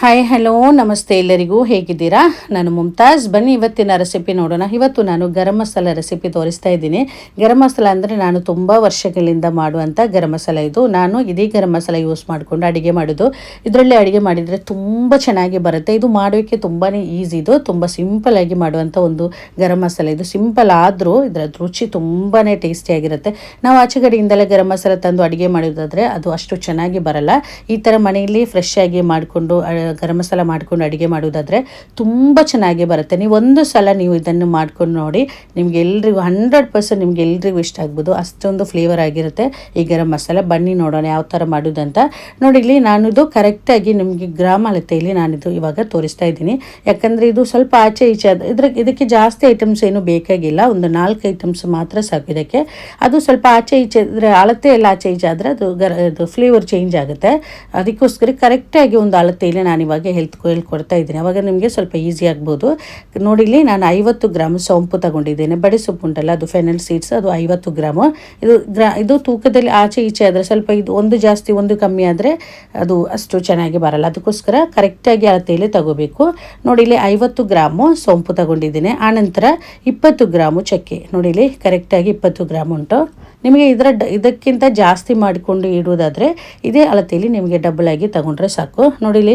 Hi hello ನಮಸ್ತೆ ಎಲ್ಲರಿಗೂ ಹೇಗಿದ್ದೀರಾ? ನಾನು ಮುಮ್ತಾಜ್ ಬನ್ನಿ ಇವತ್ತಿನ ರೆಸಿಪಿ ನೋಡೋಣ. ಇವತ್ತು ನಾನು ಗರಂ ಮಸಾಲ ರೆಸಿಪಿ ತೋರಿಸ್ತಾ ಇದ್ದೀನಿ. ಗರಂ ಮಸಾಲ ಅಂದರೆ ನಾನು ತುಂಬ ವರ್ಷಗಳಿಂದ ಮಾಡುವಂಥ ಗರಂ ಮಸಾಲ ಇದು. ನಾನು ಇದೇ ಗರಂ ಮಸಾಲ ಯೂಸ್ ಮಾಡಿಕೊಂಡು ಅಡುಗೆ ಮಾಡೋದು. ಇದರಲ್ಲಿ ಅಡುಗೆ ಮಾಡಿದರೆ ತುಂಬ ಚೆನ್ನಾಗಿ ಬರುತ್ತೆ. ಇದು ಮಾಡೋಕ್ಕೆ ತುಂಬಾ ಈಸಿ ಇದು. ತುಂಬ ಸಿಂಪಲ್ ಆಗಿ ಮಾಡುವಂಥ ಒಂದು ಗರಂ ಮಸಾಲ ಇದು. ಸಿಂಪಲ್ ಆದರೂ ಇದರ ರುಚಿ ತುಂಬಾ ಟೇಸ್ಟಿಯಾಗಿರುತ್ತೆ ನಾವು ಆಚೆ ಕಡೆಯಿಂದಲೇ ಗರಂ ಮಸಾಲ ತಂದು ಅಡುಗೆ ಮಾಡೋದಾದರೆ ಅದು ಅಷ್ಟು ಚೆನ್ನಾಗಿ ಬರಲ್ಲ. ಈ ಥರ ಮನೆಯಲ್ಲಿ ಫ್ರೆಶ್ ಆಗಿ ಮಾಡಿಕೊಂಡು ಗರಂ ಮಸಾಲ ಮಾಡ್ಕೊಂಡು ಅಡುಗೆ ಮಾಡೋದಾದರೆ ತುಂಬ ಚೆನ್ನಾಗಿ ಬರುತ್ತೆ. ನೀವು ಒಂದು ಸಲ ನೀವು ಇದನ್ನು ಮಾಡ್ಕೊಂಡು ನೋಡಿ ನಿಮ್ಗೆ ಎಲ್ರಿಗೂ ಹಂಡ್ರೆಡ್ ಪರ್ಸೆಂಟ್ ನಿಮ್ಗೆ ಎಲ್ರಿಗೂ ಇಷ್ಟ ಆಗ್ಬೋದು. ಅಷ್ಟೊಂದು ಫ್ಲೇವರ್ ಆಗಿರುತ್ತೆ ಈ ಗರಂ ಮಸಾಲ. ಬನ್ನಿ ನೋಡೋಣ ಯಾವ ಥರ ಮಾಡೋದಂತ ನೋಡಿ, ಇಲ್ಲಿ ನಾನಿದು ಕರೆಕ್ಟಾಗಿ ನಿಮಗೆ ಗ್ರಾಮ ಅಳತೆಯಲ್ಲಿ ನಾನಿದು ಇವಾಗ ತೋರಿಸ್ತಾ ಇದ್ದೀನಿ. ಯಾಕಂದರೆ ಇದು ಸ್ವಲ್ಪ ಆಚೆ ಈಚೆ ಇದ್ರ ಇದಕ್ಕೆ ಜಾಸ್ತಿ ಐಟಮ್ಸ್ ಏನು ಬೇಕಾಗಿಲ್ಲ. ಒಂದು ನಾಲ್ಕು ಐಟಮ್ಸ್ ಮಾತ್ರ ಸಾಕು ಇದಕ್ಕೆ. ಅದು ಸ್ವಲ್ಪ ಆಚೆ ಈಚೆ ಇದ್ರೆ ಅಳತೆ ಎಲ್ಲ ಆಚೆ ಈಚೆ ಆದರೆ ಅದು ಗರ ಅದು ಫ್ಲೇವರ್ ಚೇಂಜ್ ಆಗುತ್ತೆ. ಅದಕ್ಕೋಸ್ಕರ ಕರೆಕ್ಟಾಗಿ ಒಂದು ಅಳತೆಯಲ್ಲಿ ನಾನು ಇವಾಗ ಹೆಲ್ತ್ ಹೇಳ್ಕೊಡ್ತಾ ಇದ್ದೀನಿ. ಅವಾಗ ನಿಮಗೆ ಸ್ವಲ್ಪ ಈಸಿ ಆಗ್ಬೋದು. ನೋಡಿ, ಇಲ್ಲಿ ನಾನು ಐವತ್ತು ಗ್ರಾಮ್ ಸೋಂಪು ತಗೊಂಡಿದ್ದೇನೆ. ಬಡಿ ಸೊಪ್ಪು ಉಂಟಲ್ಲ, ಅದು ಫೆನಲ್ ಸೀಡ್ಸ್ ಅದು ಐವತ್ತು ಗ್ರಾಮು. ಇದು ಗ್ರಾ, ಇದು ತೂಕದಲ್ಲಿ ಆಚೆ ಈಚೆ ಆದರೆ ಸ್ವಲ್ಪ ಇದು ಒಂದು ಜಾಸ್ತಿ, ಒಂದು ಕಮ್ಮಿ ಆದರೆ ಅದು ಅಷ್ಟು ಚೆನ್ನಾಗಿ ಬರಲ್ಲ. ಅದಕ್ಕೋಸ್ಕರ ಕರೆಕ್ಟಾಗಿ ಅಳತೆಯಲ್ಲಿ ತಗೋಬೇಕು. ನೋಡಿ, ಇಲ್ಲಿ ಐವತ್ತು ಗ್ರಾಮು ಸೋಂಪು ತಗೊಂಡಿದ್ದೀನಿ. ಆನಂತರ ಇಪ್ಪತ್ತು ಗ್ರಾಮು ಚಕ್ಕೆ. ನೋಡಿ, ಇಲ್ಲಿ ಕರೆಕ್ಟಾಗಿ ಇಪ್ಪತ್ತು ಗ್ರಾಮ್ ಉಂಟು. ನಿಮಗೆ ಇದರ ಇದಕ್ಕಿಂತ ಜಾಸ್ತಿ ಮಾಡಿಕೊಂಡು ಇಡುವುದಾದರೆ ಇದೇ ಅಳತೆಯಲ್ಲಿ ನಿಮಗೆ ಡಬಲ್ ಆಗಿ ತಗೊಂಡ್ರೆ ಸಾಕು. ನೋಡಿಲಿ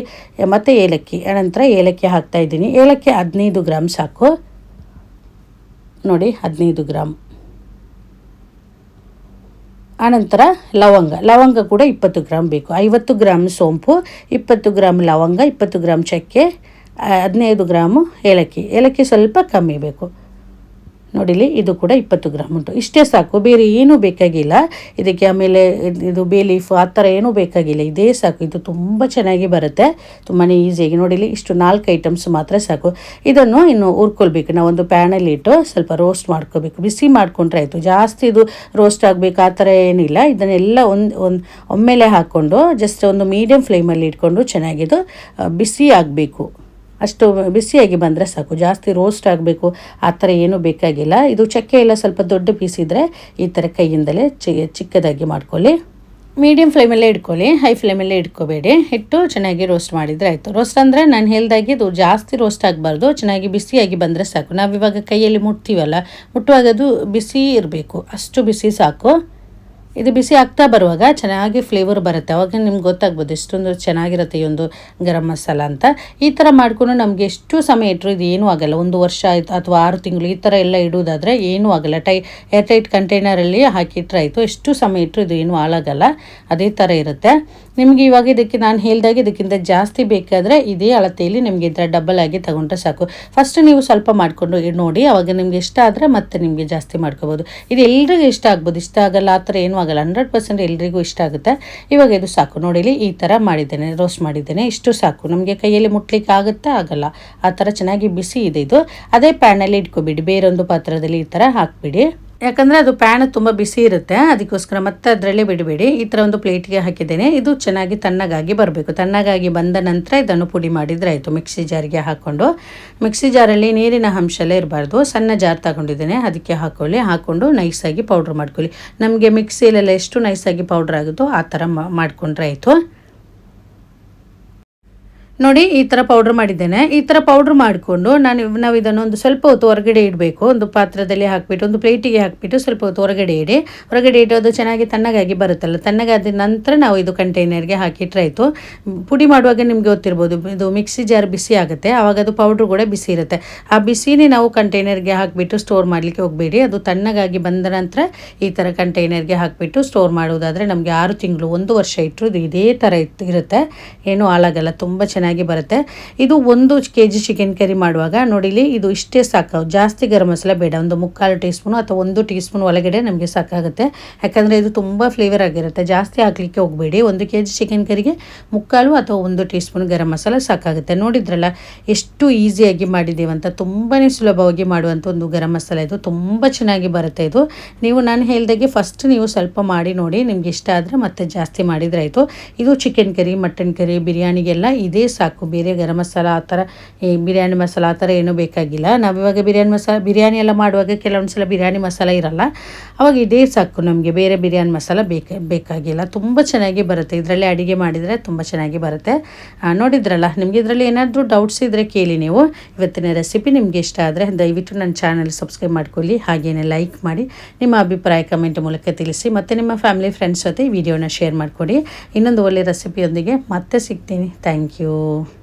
ಮತ್ತು ಏಲಕ್ಕಿ ಆನಂತರ ಏಲಕ್ಕಿ ಹಾಕ್ತಾ ಇದ್ದೀನಿ. ಏಲಕ್ಕಿ ಹದಿನೈದು ಗ್ರಾಮ್ ಸಾಕು. ನೋಡಿ, ಹದಿನೈದು ಗ್ರಾಮ್ ಆನಂತರ ಲವಂಗ ಲವಂಗ ಕೂಡ ಇಪ್ಪತ್ತು ಗ್ರಾಮ್ ಬೇಕು. ಐವತ್ತು ಗ್ರಾಮ್ ಸೋಂಪು, ಇಪ್ಪತ್ತು ಗ್ರಾಮ್ ಲವಂಗ, ಇಪ್ಪತ್ತು ಗ್ರಾಮ್ ಚಕ್ಕೆ, ಹದಿನೈದು ಗ್ರಾಮು ಏಲಕ್ಕಿ. ಏಲಕ್ಕಿ ಸ್ವಲ್ಪ ಕಮ್ಮಿ ಬೇಕು. ನೋಡಿಲಿ ಇದು ಕೂಡ ಇಪ್ಪತ್ತು ಗ್ರಾಮ್ ಉಂಟು. ಇಷ್ಟೇ ಸಾಕು, ಬೇರೆ ಏನೂ ಬೇಕಾಗಿಲ್ಲ. ಇದಕ್ಕೆ ಆಮೇಲೆ ಇದು ಬೇ ಲೀಫ್ ಆ ಥರ ಏನೂ ಬೇಕಾಗಿಲ್ಲ. ಇದೇ ಸಾಕು, ಇದು ತುಂಬ ಚೆನ್ನಾಗಿ ಬರುತ್ತೆ. ತುಂಬಾ ಈಸಿಯಾಗಿ ನೋಡಿಲಿ ಇಷ್ಟು ನಾಲ್ಕು ಐಟಮ್ಸ್ ಮಾತ್ರ ಸಾಕು. ಇದನ್ನು ಇನ್ನು ಹುರ್ಕೊಳ್ಬೇಕು ನಾವು ಒಂದು ಪ್ಯಾನಲ್ಲಿ ಇಟ್ಟು ಸ್ವಲ್ಪ ರೋಸ್ಟ್ ಮಾಡ್ಕೋಬೇಕು ಬಿಸಿ ಮಾಡ್ಕೊಂಡ್ರೆ ಆಯಿತು, ಜಾಸ್ತಿ ಇದು ರೋಸ್ಟ್ ಆಗಬೇಕು, ಆ ಥರ ಏನಿಲ್ಲ. ಇದನ್ನೆಲ್ಲ ಒಂದು ಒಂದು, ಒಮ್ಮೆಲೆ ಹಾಕ್ಕೊಂಡು ಜಸ್ಟ್ ಒಂದು ಮೀಡಿಯಮ್ ಫ್ಲೇಮಲ್ಲಿ ಇಟ್ಕೊಂಡು ಚೆನ್ನಾಗಿದು ಬಿಸಿ ಆಗಬೇಕು. ಅಷ್ಟು ಬಿಸಿಯಾಗಿ ಬಂದರೆ ಸಾಕು. ಜಾಸ್ತಿ ರೋಸ್ಟ್ ಆಗಬೇಕು, ಆ ಥರ ಏನೂ ಬೇಕಾಗಿಲ್ಲ. ಇದು ಚಕ್ಕೆ ಎಲ್ಲ ಸ್ವಲ್ಪ ದೊಡ್ಡ ಪೀಸ್ ಇದ್ದರೆ ಈ ಥರ ಕೈಯಿಂದಲೇ ಚಿಕ್ಕದಾಗಿ ಮಾಡ್ಕೊಳ್ಳಿ. ಮೀಡಿಯಮ್ ಫ್ಲೇಮಲ್ಲೇ ಇಟ್ಕೊಳ್ಳಿ. ಹೈ ಫ್ಲೇಮಲ್ಲೇ ಇಟ್ಕೋಬೇಡಿ. ಹಿಟ್ಟು ಚೆನ್ನಾಗಿ ರೋಸ್ಟ್ ಮಾಡಿದರೆ ಆಯಿತು. ರೋಸ್ಟ್ ಅಂದರೆ ನಾನು ಹೇಳ್ದಾಗೆ ಇದು ಜಾಸ್ತಿ ರೋಸ್ಟ್ ಆಗಬಾರ್ದು. ಚೆನ್ನಾಗಿ ಬಿಸಿಯಾಗಿ ಬಂದರೆ ಸಾಕು. ನಾವಿವಾಗ ಕೈಯಲ್ಲಿ ಮುಟ್ತೀವಲ್ಲ, ಮುಟ್ಟುವಾಗ ಅದು ಬಿಸಿ ಇರಬೇಕು. ಅಷ್ಟು ಬಿಸಿ ಸಾಕು. ಇದು ಬಿಸಿ ಆಗ್ತಾ ಬರುವಾಗ ಚೆನ್ನಾಗಿ ಫ್ಲೇವರ್ ಬರುತ್ತೆ. ಅವಾಗ ನಿಮ್ಗೆ ಗೊತ್ತಾಗ್ಬೋದು ಎಷ್ಟೊಂದು ಚೆನ್ನಾಗಿರುತ್ತೆ ಈ ಒಂದು ಗರಂ ಮಸಾಲ ಅಂತ. ಈ ಥರ ಮಾಡಿಕೊಂಡು ನಮಗೆ ಎಷ್ಟು ಸಮಯ ಇಟ್ಟರು ಇದು ಏನೂ ಆಗಲ್ಲ. ಒಂದು ವರ್ಷ ಆಯಿತು ಅಥವಾ ಆರು ತಿಂಗಳು ಈ ಥರ ಎಲ್ಲ ಇಡುವುದಾದರೆ ಏನೂ ಆಗಲ್ಲ. ಟೈ ಏರ್ ಟೈಟ್ ಕಂಟೈನರಲ್ಲಿ ಹಾಕಿಟ್ರಾಯಿತು ಎಷ್ಟು ಸಮಯ ಇಟ್ಟರು ಇದು ಏನೂ ಹಾಳಾಗಲ್ಲ. ಅದೇ ಥರ ಇರುತ್ತೆ. ನಿಮಗೆ ಇವಾಗ ಇದಕ್ಕೆ ನಾನು ಹೇಳಿದಾಗ ಇದಕ್ಕಿಂತ ಜಾಸ್ತಿ ಬೇಕಾದರೆ ಇದೇ ಅಳತೆಯಲ್ಲಿ ನಿಮಗೆ ಇದರ ಡಬಲ್ ಆಗಿ ತಗೊಂಡ್ರೆ ಸಾಕು. ಫಸ್ಟ್ ನೀವು ಸ್ವಲ್ಪ ಮಾಡಿಕೊಂಡು ನೋಡಿ, ಅವಾಗ ನಿಮ್ಗೆ ಇಷ್ಟ ಆದರೆ ಮತ್ತೆ ನಿಮಗೆ ಜಾಸ್ತಿ ಮಾಡ್ಕೋಬೋದು. ಇದು ಎಲ್ರಿಗೂ ಇಷ್ಟ ಆಗ್ಬೋದು. ಇಷ್ಟ ಆಗಲ್ಲ, ಆ ಥರ ಏನೂ ಆಗಲ್ಲ. ಹಂಡ್ರೆಡ್ ಪರ್ಸೆಂಟ್ ಎಲ್ರಿಗೂ ಇಷ್ಟ ಆಗುತ್ತೆ. ಇವಾಗ ಇದು ಸಾಕು. ನೋಡಿಲಿ ಈ ಥರ ಮಾಡಿದ್ದೇನೆ ರೋಸ್ಟ್ ಮಾಡಿದ್ದೇನೆ. ಇಷ್ಟು ಸಾಕು. ನಮಗೆ ಕೈಯಲ್ಲಿ ಮುಟ್ಲಿಕ್ಕೆ ಆಗುತ್ತಾ? ಆಗಲ್ಲ. ಆ ಥರ ಚೆನ್ನಾಗಿ ಬಿಸಿ ಇದೆ ಇದು. ಅದೇ ಪ್ಯಾನಲ್ಲಿ ಇಟ್ಕೊಬಿಡಿ. ಬೇರೊಂದು ಪಾತ್ರದಲ್ಲಿ ಈ ಥರ ಹಾಕ್ಬಿಡಿ. ಯಾಕಂದರೆ ಅದು ಪ್ಯಾನ್ ತುಂಬ ಬಿಸಿ ಇರುತ್ತೆ, ಅದಕ್ಕೋಸ್ಕರ ಮತ್ತೆ ಅದರಲ್ಲೇ ಬಿಡಬೇಡಿ. ಈ ಥರ ಒಂದು ಪ್ಲೇಟಿಗೆ ಹಾಕಿದ್ದೇನೆ. ಇದು ಚೆನ್ನಾಗಿ ತಣ್ಣಗಾಗಿ ಬರಬೇಕು. ತಣ್ಣಗಾಗಿ ಬಂದ ನಂತರ ಇದನ್ನು ಪುಡಿ ಮಾಡಿದರೆ ಆಯಿತು, ಮಿಕ್ಸಿ ಜಾರಿಗೆ ಹಾಕ್ಕೊಂಡು. ಮಿಕ್ಸಿ ಜಾರಲ್ಲಿ ನೀರಿನ ಅಂಶ ಎಲ್ಲ ಇರಬಾರ್ದು. ಸಣ್ಣ ಜಾರ್ ತಗೊಂಡಿದ್ದೇನೆ, ಅದಕ್ಕೆ ಹಾಕ್ಕೊಳ್ಳಿ ಹಾಕ್ಕೊಂಡು ನೈಸಾಗಿ ಪೌಡ್ರ್ ಮಾಡ್ಕೊಳ್ಳಿ. ನಮಗೆ ಮಿಕ್ಸಿಯಲ್ಲೆಲ್ಲ ಎಷ್ಟು ನೈಸಾಗಿ ಪೌಡ್ರ್ ಆಗುತ್ತೋ ಆ ಥರ ಮಾಡ್ಕೊಂಡ್ರೆ ಆಯಿತು. ನೋಡಿ, ಈ ಥರ ಪೌಡ್ರ್ ಮಾಡಿದ್ದೇನೆ. ಈ ಥರ ಪೌಡ್ರ್ ಮಾಡಿಕೊಂಡು ನಾನು ನಾವು ಇದನ್ನು ಒಂದು ಸ್ವಲ್ಪ ಹೊತ್ತು ಹೊರಗಡೆ ಇಡಬೇಕು. ಒಂದು ಪಾತ್ರದಲ್ಲಿ ಹಾಕಿಬಿಟ್ಟು, ಒಂದು ಪ್ಲೇಟಿಗೆ ಹಾಕಿಬಿಟ್ಟು ಸ್ವಲ್ಪ ಹೊತ್ತು ಹೊರಗಡೆ ಇಡಿ. ಹೊರಗಡೆ ಇಡೋದು ಚೆನ್ನಾಗಿ ತಣ್ಣಗಾಗಿ ಬರುತ್ತಲ್ಲ, ತಣ್ಣಗಾದ ನಂತರ ನಾವು ಇದು ಕಂಟೈನರ್ಗೆ ಹಾಕಿಟ್ರಾಯಿತು ಪುಡಿ ಮಾಡುವಾಗ ನಿಮಗೆ ಗೊತ್ತಿರ್ಬೋದು, ಇದು ಮಿಕ್ಸಿ ಜಾರ್ ಬಿಸಿ ಆಗುತ್ತೆ, ಆವಾಗ ಅದು ಪೌಡ್ರ್ ಕೂಡ ಬಿಸಿ ಇರುತ್ತೆ. ಆ ಬಿಸಿನೇ ನಾವು ಕಂಟೈನರ್ಗೆ ಹಾಕಿಬಿಟ್ಟು ಸ್ಟೋರ್ ಮಾಡಲಿಕ್ಕೆ ಹೋಗಬೇಡಿ. ಅದು ತಣ್ಣಗಾಗಿ ಬಂದ ನಂತರ ಈ ಥರ ಕಂಟೈನರ್ಗೆ ಹಾಕಿಬಿಟ್ಟು ಸ್ಟೋರ್ ಮಾಡುವುದಾದರೆ ನಮಗೆ ಆರು ತಿಂಗಳು, ಒಂದು ವರ್ಷ ಇಟ್ಟರು ಇದು ಇದೇ ಥರ ಇರುತ್ತೆ. ಏನೂ ಹಾಳಾಗಲ್ಲ, ತುಂಬ ಚೆನ್ನಾಗಿ ಬರುತ್ತೆ. ಇದು ಒಂದು ಕೆ ಜಿ ಚಿಕನ್ ಕರಿ ಮಾಡುವಾಗ ನೋಡಿಲಿ ಇದು ಇಷ್ಟೇ ಸಾಕು. ಜಾಸ್ತಿ ಗರಂ ಮಸಾಲ ಬೇಡ. ಒಂದು ಮುಕ್ಕಾಲು ಟೀ ಸ್ಪೂನು ಅಥವಾ ಒಂದು ಟೀ ಸ್ಪೂನ್ ಒಳಗಡೆ ನಮಗೆ ಸಾಕಾಗುತ್ತೆ. ಯಾಕಂದರೆ ಇದು ತುಂಬ ಫ್ಲೇವರ್ ಆಗಿರುತ್ತೆ. ಜಾಸ್ತಿ ಹಾಕಲಿಕ್ಕೆ ಹೋಗಬೇಡಿ. ಒಂದು ಕೆ ಜಿ ಚಿಕನ್ ಕರಿಗೆ ಮುಕ್ಕಾಲು ಅಥವಾ ಒಂದು ಟೀ ಸ್ಪೂನ್ ಗರಂ ಮಸಾಲ ಸಾಕಾಗುತ್ತೆ. ನೋಡಿದ್ರಲ್ಲ, ಎಷ್ಟು ಈಸಿಯಾಗಿ ಮಾಡಿದ್ದೀವಂತ ತುಂಬಾ ಸುಲಭವಾಗಿ ಮಾಡುವಂಥ ಒಂದು ಗರಂ ಮಸಾಲ ಇದು. ತುಂಬ ಚೆನ್ನಾಗಿ ಬರುತ್ತೆ ಇದು. ನೀವು ನಾನು ಹೇಳ್ದಾಗೆ ಫಸ್ಟ್ ನೀವು ಸ್ವಲ್ಪ ಮಾಡಿ ನೋಡಿ, ನಿಮ್ಗೆ ಇಷ್ಟ ಆದರೆ ಮತ್ತೆ ಜಾಸ್ತಿ ಮಾಡಿದರೆ ಆಯಿತು. ಇದು ಚಿಕನ್ ಕರಿ ಮಟನ್ ಕರಿ ಬಿರಿಯಾನಿಗೆಲ್ಲ ಇದೇ ಸಾಕು. ಬೇರೆ ಗರಂ ಮಸಾಲ ಆ ಥರ ಬಿರಿಯಾನಿ ಮಸಾಲ ಆ ಥರ ಏನೂ ಬೇಕಾಗಿಲ್ಲ. ನಾವು ಇವಾಗ ಬಿರಿಯಾನಿ ಮಸಾಲ, ಬಿರಿಯಾನಿ ಎಲ್ಲ ಮಾಡುವಾಗ ಕೆಲವೊಂದು ಸಲ ಬಿರಿಯಾನಿ ಮಸಾಲ ಇರಲ್ಲ. ಅವಾಗ ಇದೇ ಸಾಕು ನಮಗೆ. ಬೇರೆ ಬಿರಿಯಾನಿ ಮಸಾಲ ಬೇಕು, ಬೇಕಾಗಿಲ್ಲ. ತುಂಬ ಚೆನ್ನಾಗಿ ಬರುತ್ತೆ. ಇದರಲ್ಲಿ ಅಡುಗೆ ಮಾಡಿದರೆ ತುಂಬ ಚೆನ್ನಾಗಿ ಬರುತ್ತೆ. ನೋಡಿದ್ರಲ್ಲ, ನಿಮಗೆ ಇದರಲ್ಲಿ ಏನಾದರೂ ಡೌಟ್ಸ್ ಇದ್ದರೆ ಕೇಳಿ ನೀವು. ಇವತ್ತಿನ ರೆಸಿಪಿ ನಿಮಗೆ ಇಷ್ಟ ಆದರೆ ದಯವಿಟ್ಟು ನನ್ನ ಚಾನಲ್ ಸಬ್ಸ್ಕ್ರೈಬ್ ಮಾಡ್ಕೊಳ್ಳಿ. ಹಾಗೆಯೇ ಲೈಕ್ ಮಾಡಿ, ನಿಮ್ಮ ಅಭಿಪ್ರಾಯ ಕಮೆಂಟ್ ಮೂಲಕ ತಿಳಿಸಿ, ಮತ್ತು ನಿಮ್ಮ ಫ್ಯಾಮಿಲಿ ಫ್ರೆಂಡ್ಸ್ ಜೊತೆ ಈ ವಿಡಿಯೋನ ಶೇರ್ ಮಾಡಿಕೊಡಿ. ಇನ್ನೊಂದು ಒಳ್ಳೆ ರೆಸಿಪಿಯೊಂದಿಗೆ ಮತ್ತೆ ಸಿಗ್ತೀನಿ. Thank you do